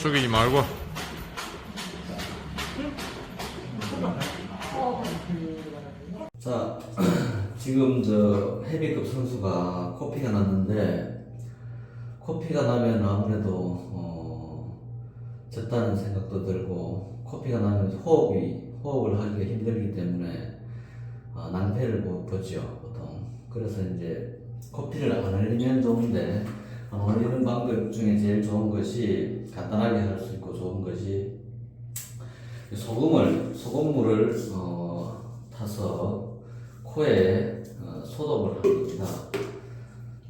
숙이지 말고. 자, 지금 저 헤비급 선수가 코피가 났는데 코피가 나면 아무래도 어, 졌다는 생각도 들고 코피가 나면 호흡이 호흡을 하기가 힘들기 때문에 아, 낭패를 보- 보죠 보통. 그래서 이제 코피를 안 흘리면 좋은데 안 흘리는 방법 중에 제일 좋은 것이 간단하게 할 수 있고 좋은 것이 소금을 소금물을 어, 타서 코에 어, 소독을 합니다.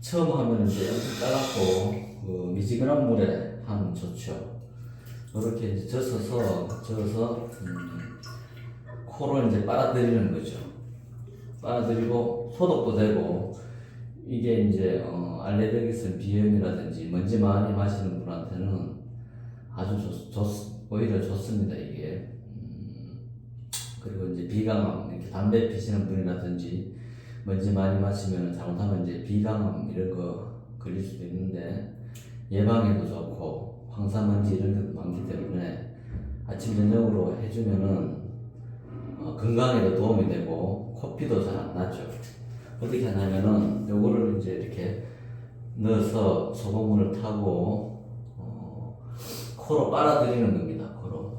처음 하면 이제 따갑고 그 미지근한 물에 하면 좋죠. 이렇게 이제 젖어서 젖어서 음, 코로 이제 빨아들이는 거죠. 빨아들이고 소독도 되고 이게 이제 어, 알레르기성 비염이라든지 먼지 많이 마시는 분한테는 아주 좋, 좋 오히려 좋습니다 이게. 음, 그리고 이제 비강암 이렇게 담배 피시는 분이라든지 먼지 많이 마시면 잘못하면 이제 비강암 이런 거 걸릴 수도 있는데 예방에도 좋고 황사먼지 이런 것도 많기 때문에 아침 저녁으로 해주면은 어, 건강에도 도움이 되고 코피도 잘 안 나죠. 어떻게 하냐면은 요거를 이제 이렇게 넣어서 소금물을 타고 어, 코로 빨아들이는 겁니다. 코로.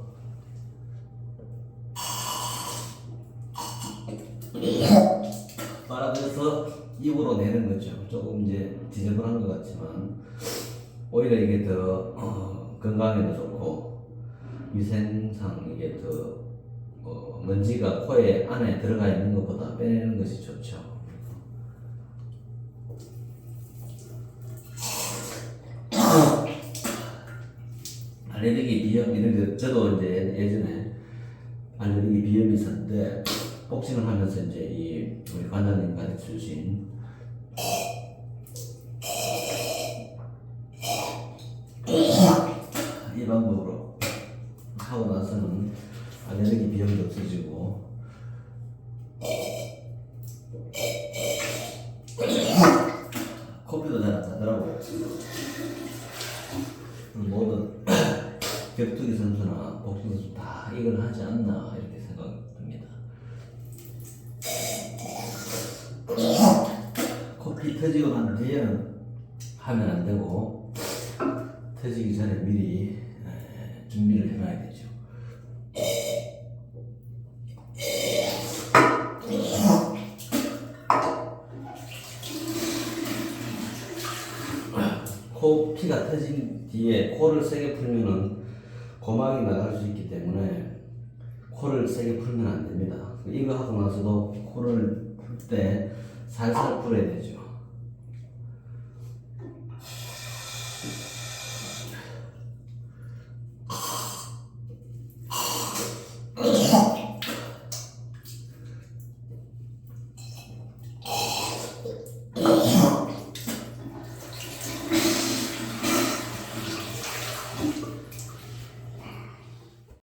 빨아들여서 입으로 내는 거죠. 조금 이제 지저분한 것 같지만 오히려 이게 더 어, 건강에도 좋고 위생상 이게 더 어, 먼지가 코에 안에 들어가 있는 것보다 빼내는 것이 좋죠. 알레르기 비염 이런 거 저도 이제 예전에 알레르기 비염이 있었는데 복싱을 하면서 이제 이 우리 관장님 가르쳐 주신 이 방법으로 하고 나서는 알레르기 비염도 없어지고 선수나 복싱 선수 다 이걸 하지 않나 이렇게 생각됩니다. 코피 터지고 난 뒤에는 하면 안 되고 터지기 전에 미리 에, 준비를 해놔야 되죠. 코 피가 터진 뒤에 코를 세게 풀면은 고막이 나갈 수 있기 때문에 코를 세게 풀면 안 됩니다. 이거 하고 나서도 코를 풀 때 살살 풀어야 되죠.